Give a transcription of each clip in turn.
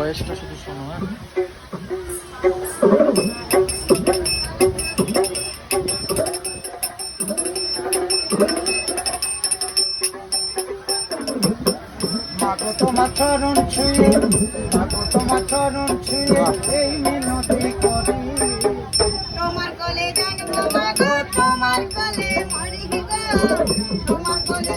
বয়সটা শুধু শোনো হ্যাঁ? মাগো তোমার চরণ ছুঁয়ে মাগো তোমার চরণ ছুঁয়ে এই মিনতি করি। তোমার কোলে জন্ম মাগো তোমার কোলে মরি গো। তোমার কোলে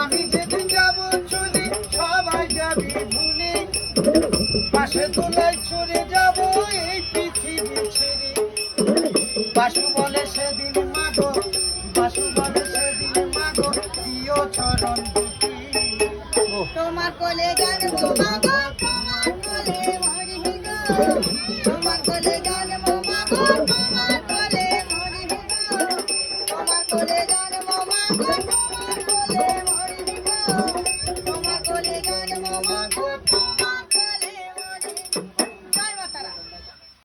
আমি যেদিন যাব চলে সবাই যাবি ভুলে। পাশে তোলায় চলে যাব এই পৃথিবী ছেড়ে। বাসু বলে সেদিন মাগো বাসু বলে সেদিন মাগো প্রিয় চরণ তোমার কোলে মাগো তোমার কোলে মরি গো